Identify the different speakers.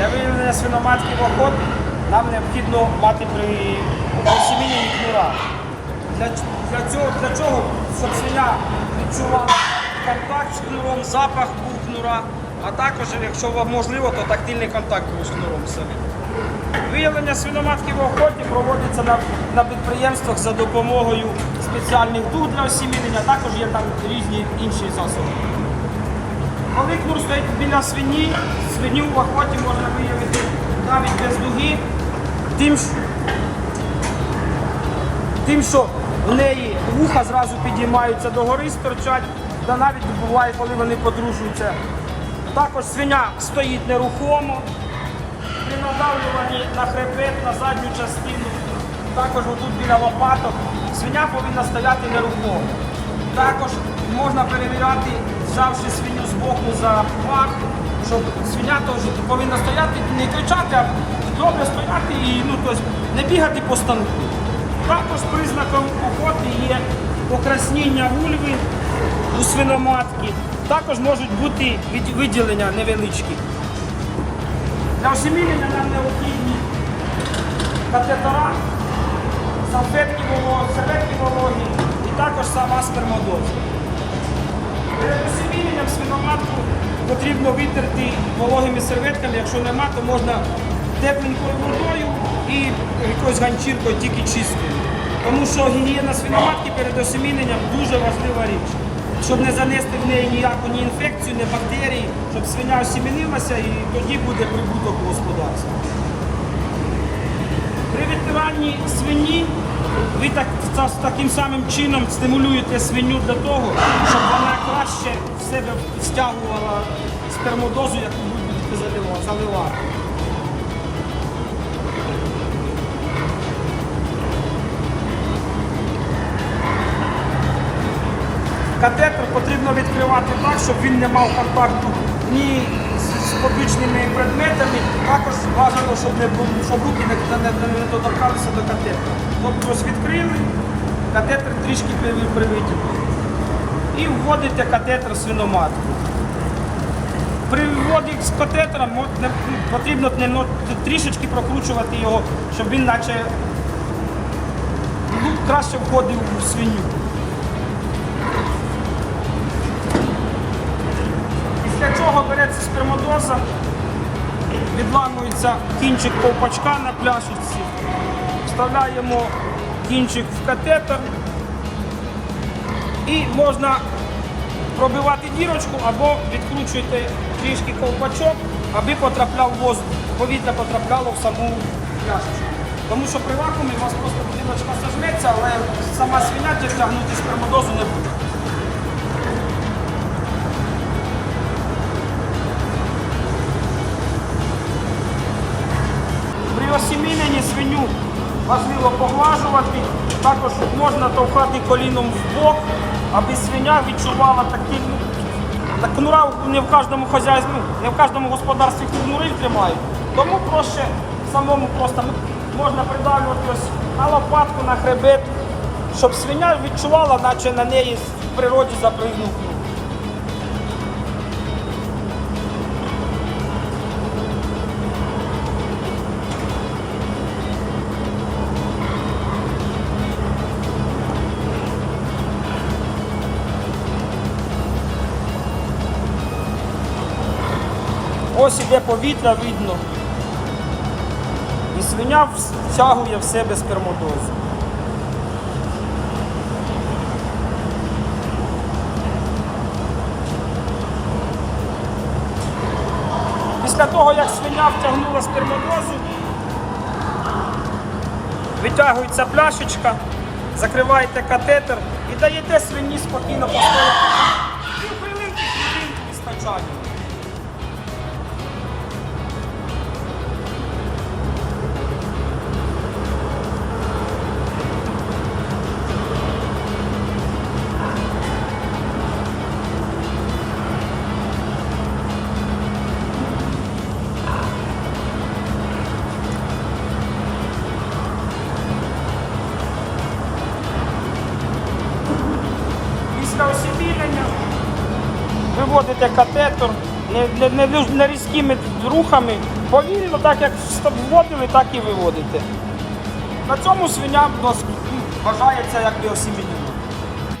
Speaker 1: Для виявлення свиноматки в нам необхідно мати при осімінні кнура. Для, для, цього, для чого? Щоб свиня відчувала контакт з кнуром, запах був кнура, а також, якщо вам можливо, то тактильний контакт був з кнуром самим. Виявлення свиноматки в охоті проводиться на, на підприємствах за допомогою спеціальних дуг для осімінення, також є там різні інші засоби. Коли кнур стоїть біля свині, свиню в охоті можна виявити навіть без дуги, тим, тим, що в неї вуха зразу підіймаються догори, стирчать, та навіть буває, коли вони подружуються. Також свиня стоїть нерухомо, при надавлюванні на хребет, на задню частину, також отут біля лопаток, свиня повинна стояти нерухомо. Також можна перевіряти, взявши свиню з боку за пах, щоб свиня теж повинна стояти, не кричати, а добре стояти і ну, тобто, не бігати по станку. Також признаком охоти є покрасніння вульви у свиноматки. Також можуть бути виділення невеличкі. Для осімінення нам необхідні катетера, салфетки вологі, серветки вологі і також сама спермодоза. Перед осіміненням свиноматку потрібно витерти вологими серветками, якщо нема, то можна тепленькою водою і якоюсь ганчіркою тільки чистою. Тому що гігієна свиноматки перед осіміненням дуже важлива річ. Щоб не занести в неї ніяку ні інфекцію, ні бактерії, щоб свиня осімінилася і тоді буде прибуток у господарстві. При відтиранні свині ви так, таким самим чином стимулюєте свиню для того, щоб вона краще в себе стягувала спермодозу, яку ви будете залива- заливати. Катетер потрібно відкривати так, щоб він не мав контакту ні з- побічними предметами, бажано, щоб, не щоб руки не, не, не, доторкалися до катетера. Тобто ось відкрили, катетер трішки привитягнули. І вводите катетер свиноматку. При вводі з катетера потрібно трішечки прокручувати його, щоб він наче ну, краще входив у свиню. Після чого береться спермодоза, відламується кінчик ковпачка на пляшечці, вставляємо кінчик в катетер і можна пробивати дірочку або відкручуєте трішки ковпачок, аби потрапляв воздух, повітря потрапляло в саму пляшечку. Тому що при вакуумі у вас просто дірочка сожметься, але сама свиня тягнути спермодозу не буде. Важливо поглажувати, також можна товкати коліном в бок, аби свиня відчувала такі. Так кнура не в кожному хазяйстві, не в кожному господарстві кнури тримають. Тому проще самому просто можна придавлювати ось на лопатку, на хребет, щоб свиня відчувала, наче на неї в природі запригнув Ось іде повітря, видно. І свиня втягує в себе спермодозу. Після того, як свиня втягнула спермодозу, витягується пляшечка, закриваєте катетер і даєте свині спокійно постояти. Півхвилинки, хвилинку вистачає. Після виводите катетер, Не, не, не, не різкими рухами, повільно, так як вводили, так і виводите. На цьому свиня вважається як осімінена.